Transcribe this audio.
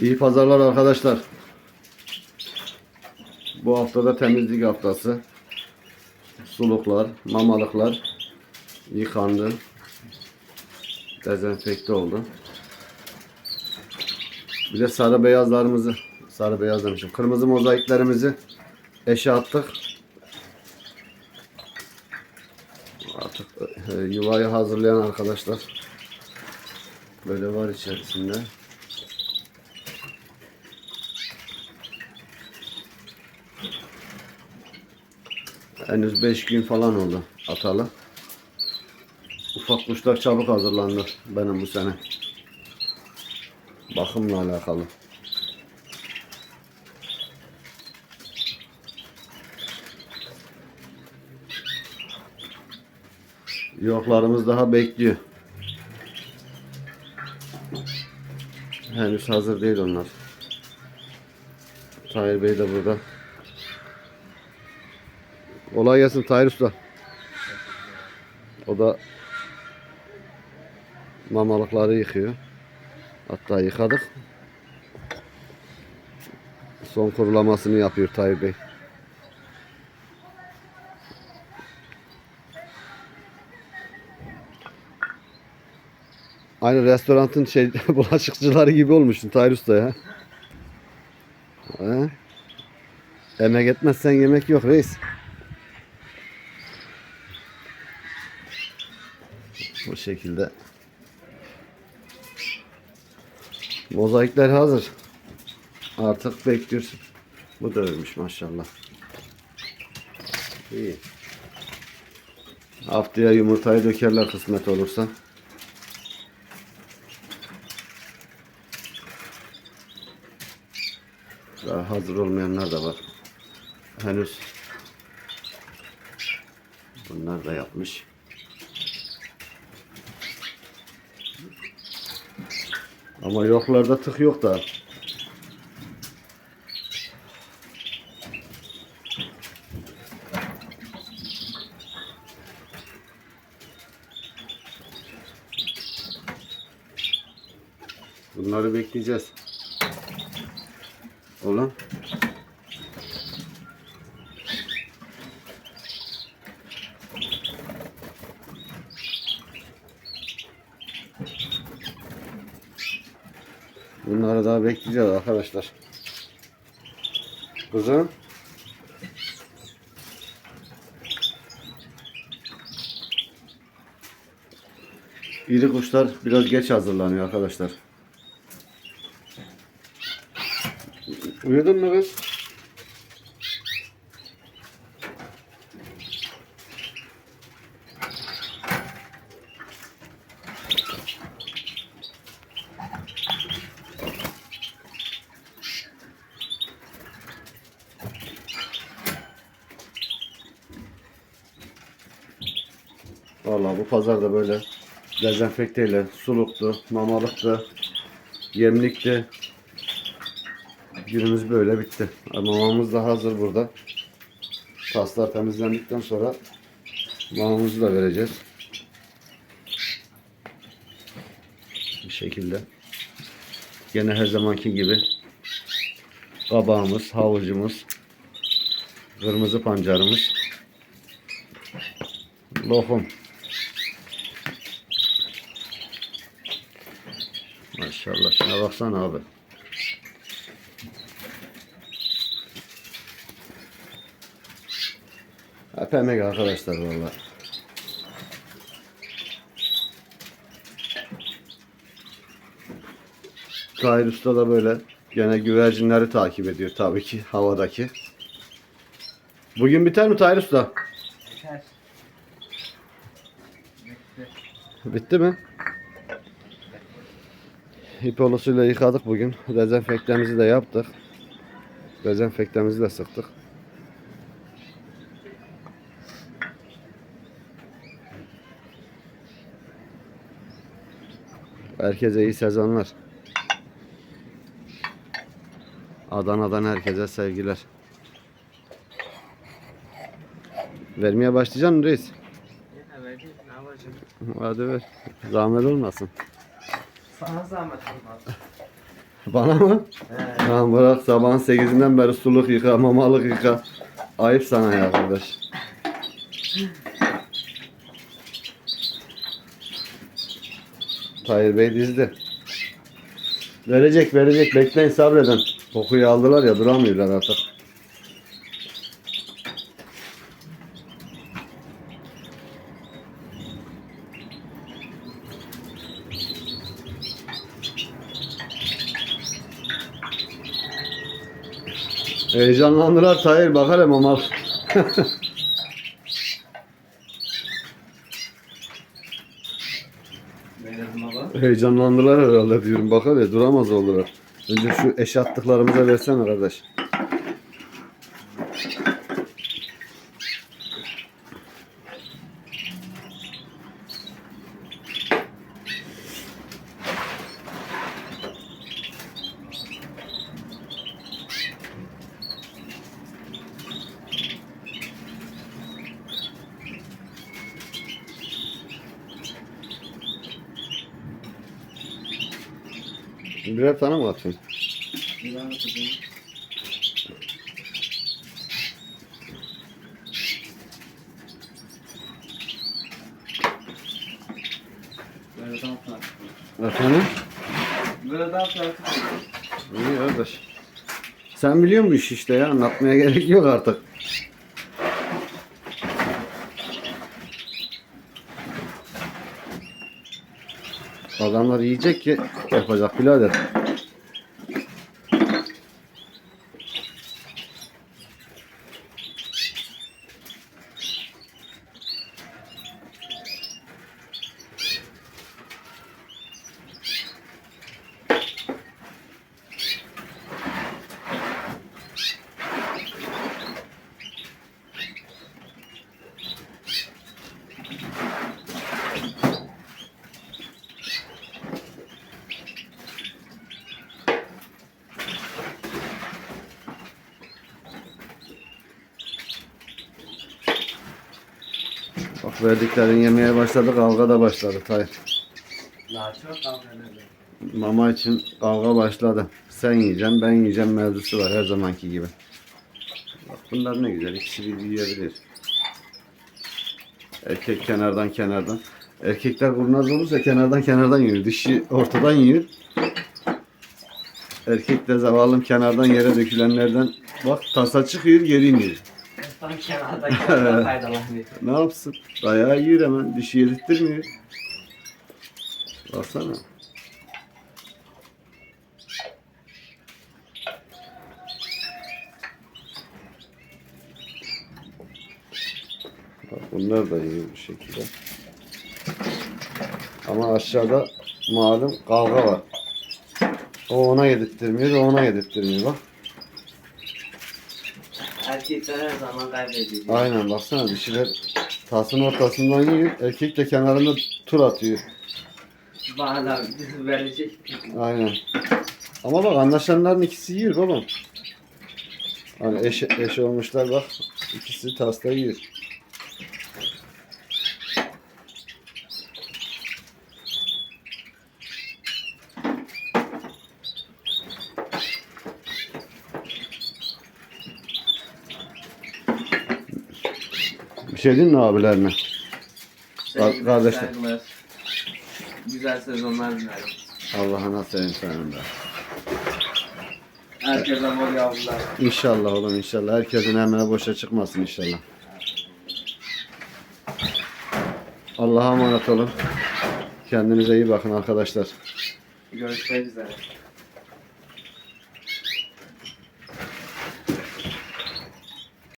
İyi pazarlar arkadaşlar. Bu haftada temizlik haftası. Suluklar, mamalıklar yıkandı. Dezenfekte oldu. Bir de sarı beyazlarımızı, sarı beyaz demişim, kırmızı mozaiklerimizi eşe attık. Artık e, yuvayı hazırlayan arkadaşlar böyle var içerisinde. Henüz 5 gün falan oldu atalı. Ufak kuşlar çabuk hazırlandı benim bu sene. Bakımla alakalı. Yoklarımız daha bekliyor. Henüz hazır değil onlar. Tahir Bey de burada. Kolay gelsin Tahir Usta. O da mamalıkları yıkıyor. Hatta yıkadık. Son kurulamasını yapıyor Tahir Bey. Aynı restoranın şey bulaşıkçıları gibi olmuşsun Tahir Usta ya. He? Emek etmezsen yemek yok reis. Bu şekilde. Mozaikler hazır. Artık bekliyorsun. Bu da ölmüş maşallah. İyi. Haftaya yumurtayı dökerler kısmet olursa. Daha hazır olmayanlar da var. Henüz. Bunlar da yapmış. Ama yoklarda tık yok da. Bunları bekleyeceğiz. Oğlum. Bunları daha bekleyeceğiz arkadaşlar. Kızım. İri kuşlar biraz geç hazırlanıyor arkadaşlar. Uyudun mu kız? Vallahi bu pazarda böyle dezenfekteyle suluktu, mamalıktı, yemlikti. Günümüz böyle bitti. Mamamız da hazır burada. Taslar temizlendikten sonra mamamızı da vereceğiz. Bu şekilde. Gene her zamanki gibi kabağımız, havucumuz, kırmızı pancarımız, lokum. Maşallah şuna baksana abi. Hep emek arkadaşlar valla. Tahir Usta da böyle gene güvercinleri takip ediyor tabii ki havadaki. Bugün biter mi Tahir Usta? Biter. Bitti. Bitti mi? Hipolusuyla yıkadık bugün. Dezenfektemizi de yaptık. Dezenfektemizi de sıktık. Herkese iyi sezonlar. Adana'dan herkese sevgiler. Vermeye başlayacaksın reis. Hadi ver. Zahmet olmasın. Sana zahmet olmaz. Bana mı? He. Tamam bırak sabahın 8'inden beri suluk yıka, mamalık yıka. Ayıp sana ya kardeş. Tahir Bey dizdi. Verecek verecek bekleyin sabredin. Kokuyu aldılar ya duramıyorlar artık. Heyecanlandılar Tahir bakar hem mal. Benim baba. Heyecanlandılar herhalde diyorum bakar ya duramaz oldular. Önce şu eş attıklarımıza versene kardeş. Birer tane mi atıyorsun? Bir daha bakayım. Böyle daha farklı. Efendim? Böyle daha farklı. İyi kardeş. Sen biliyor musun iş işte ya anlatmaya gerek yok artık. Adamlar yiyecek ki yapacak birader. Verdiklerin yemeye başladı kavga da başladı Tayyip. Mama için kavga başladı. Sen yiyeceksin ben yiyeceğim mevzusu var her zamanki gibi. Bak bunlar ne güzel ikisi bir yiyebilir. Erkek kenardan kenardan. Erkekler kurnaz olursa kenardan kenardan yiyor. Dişi ortadan yiyor. Erkek de zavallım kenardan yere dökülenlerden bak tasa çıkıyor geri iniyor. Faydalanıyor. Ne yapsın? Dayağı yiyor hemen. Dişi yedirttirmiyor. Baksana. Bak bunlar da yiyor bu şekilde. Ama aşağıda malum kavga var. O ona yedirttirmiyor, o ona yedirttirmiyor bak. Erkekler her zaman kaybediyor. Aynen baksana dişiler tasın ortasından yiyor, erkek de kenarında tur atıyor. Bana verecek. Aynen. Ama bak anlaşanların ikisi yiyor babam. Hani eş, eş olmuşlar bak. ikisi tasta yiyor. Bir şey diyeyim mi abilerine? Sevgiler, kardeşler. saygılar. Güzel sezonlar dilerim. Allah'ına sevin senin de. Herkese bol yavrular. İnşallah oğlum inşallah. Herkesin emrine boşa çıkmasın inşallah. Allah'a emanet olun. Kendinize iyi bakın arkadaşlar. Görüşmek üzere.